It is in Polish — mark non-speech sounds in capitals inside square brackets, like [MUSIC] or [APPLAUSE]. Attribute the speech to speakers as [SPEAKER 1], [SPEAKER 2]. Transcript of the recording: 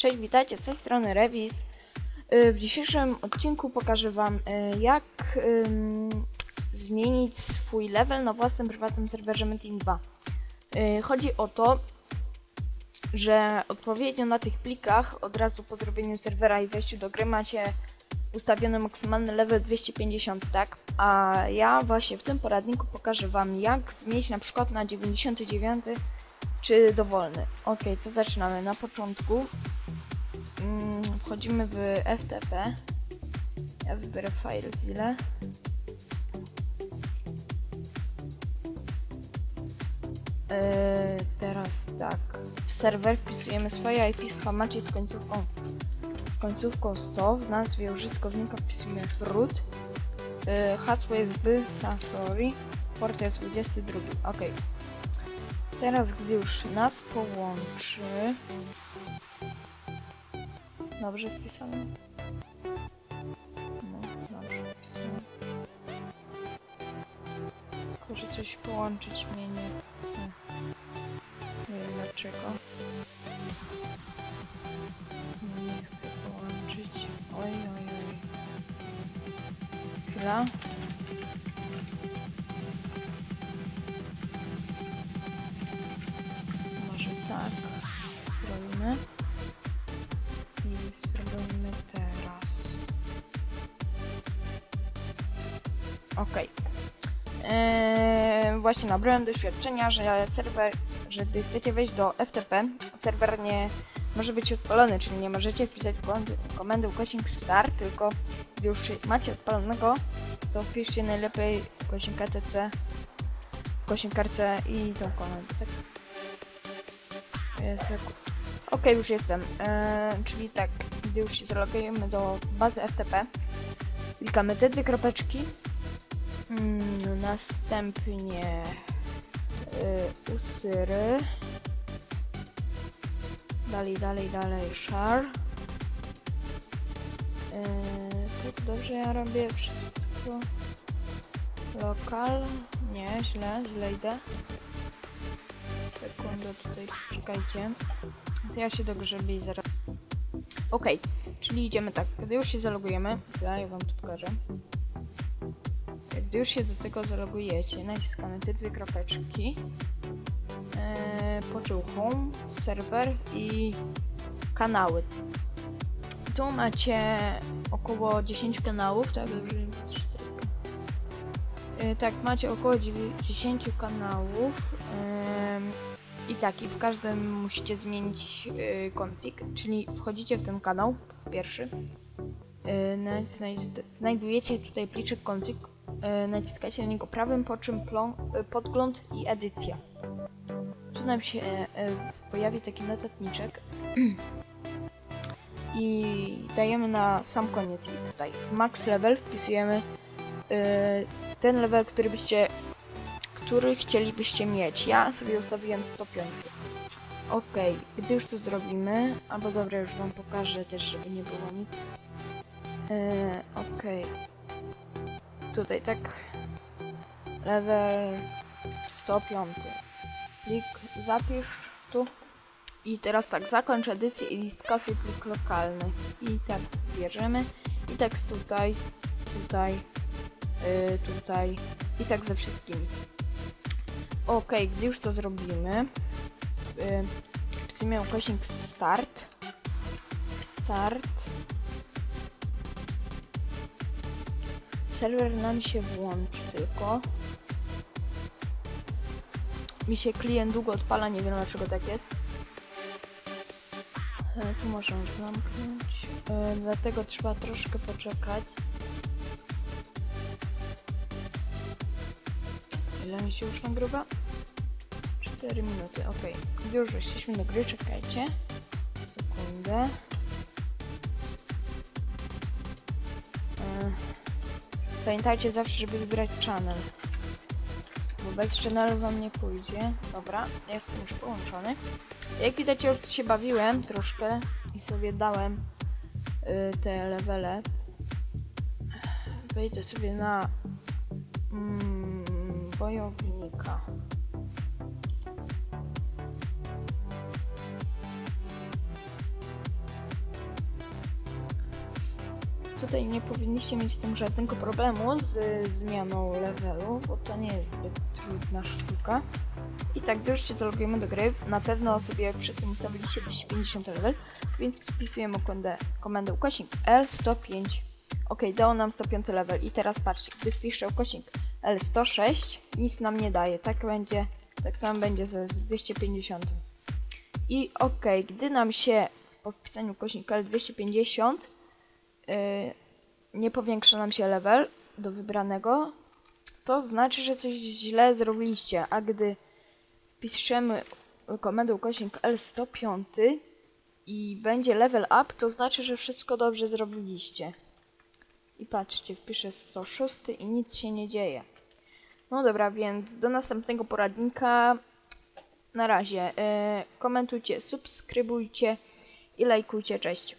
[SPEAKER 1] Cześć, witajcie, z tej strony Revis. Y, W dzisiejszym odcinku pokażę Wam, y, jak zmienić swój level na własnym prywatnym serwerze Metin 2. Y, Chodzi o to, że odpowiednio na tych plikach od razu po zrobieniu serwera i wejściu do gry macie ustawiony maksymalny level 250, tak? A ja właśnie w tym poradniku pokażę Wam, jak zmienić na przykład na 99 czy dowolny. Ok, to zaczynamy. Na początku wchodzimy w FTP. Ja wybiorę FileZilla. Eee, teraz tak. W serwer wpisujemy swoje IP z hamacie z końcówką z końcówką 100. W nazwie użytkownika wpisujemy root. Eee, hasło jest by Sasori. Port jest 22. Ok. Teraz, gdy już nas połączy... Dobrze wpisane? No, dobrze wpisane. Tylko, że coś połączyć mnie nie chce. Nie wiem dlaczego. Nie chcę połączyć. Oj, oj, oj. Chwila. Może tak. Ok. Eee, właśnie nabrałem doświadczenia, że serwer, że gdy chcecie wejść do FTP, serwer nie może być odpalony, czyli nie możecie wpisać komendy, komendy ukośnik start, tylko gdy już macie odpalonego, to wpiszcie najlepiej ukośnik etc, ukośnik RC i tą komendę, tak? Ok, już jestem. Eee, czyli tak, gdy już się zalogujemy do bazy FTP, klikamy te dwie kropeczki, następnie yy, usyry, dalej, dalej, dalej, share. Yy, tak dobrze ja robię wszystko. Lokal, nie, źle, źle idę. Sekundę tutaj, czekajcie. To ja się dogrzebię i zaraz... Ok, czyli idziemy tak, gdy już się zalogujemy, ja, ja wam to pokażę. Gdy już się do tego zalogujecie, naciskamy te dwie kropeczki. Eee, poczuł home, serwer i kanały. Tu macie około 10 kanałów, tak. Yy, tak, macie około 10 kanałów. I tak, i w każdym musicie zmienić yy, config, czyli wchodzicie w ten kanał, w pierwszy. Znajd znajdujecie tutaj pliczek config, naciskacie na niego prawym, po czym yy, podgląd i edycja. Tu nam się yy, pojawi taki notatniczek [CLEARS THROAT] i dajemy na sam koniec i tutaj max level wpisujemy ten level, który byście który chcielibyście mieć. Ja sobie ustawiłem 105. Ok, gdy już to zrobimy, albo dobra, już wam pokażę też, żeby nie było nic. Ok. Tutaj tak. Level 105. Plik zapisz tu. I teraz tak, zakończ edycję i skasuj plik lokalny. I tak bierzemy. I tekst tutaj, tutaj, yy, tutaj i tak ze wszystkimi. Ok, gdy już to zrobimy, yy, ukośnik start. Start. Serwer nam się włączy tylko. Mi się klient długo odpala, nie wiem dlaczego tak jest. E, tu możemy zamknąć. E, dlatego trzeba troszkę poczekać. Ile mi się już nagrywa? 4 minuty, ok. Już weszliśmy do gry, czekajcie. Sekundę. E, pamiętajcie zawsze, żeby wybrać channel. Bo bez channelu wam nie pójdzie. Dobra, jestem już połączony. Jak widać, już się bawiłem troszkę i sobie dałem y, te levele. Wejdę sobie na mm, wojownika. Tutaj nie powinniście mieć z tym żadnego problemu z zmianą levelu, bo to nie jest zbyt trudna sztuka. I tak, gdy już się zalogujemy do gry, na pewno sobie przed tym ustawiliście 250 level, więc wpisujemy komendę, komendę ukośnik L105. Ok, dało nam 105 level i teraz patrzcie, gdy wpiszę ukośnik L106, nic nam nie daje, tak będzie, tak samo będzie ze z 250. I ok, gdy nam się po wpisaniu ukośnika L250 yy, nie powiększa nam się level do wybranego, to znaczy, że coś źle zrobiliście, a gdy wpiszemy komendę ukośnik L105 i będzie level up, to znaczy, że wszystko dobrze zrobiliście. I patrzcie, wpiszę 106 i nic się nie dzieje. No dobra, więc do następnego poradnika. Na razie. Yy, komentujcie, subskrybujcie i lajkujcie. Cześć.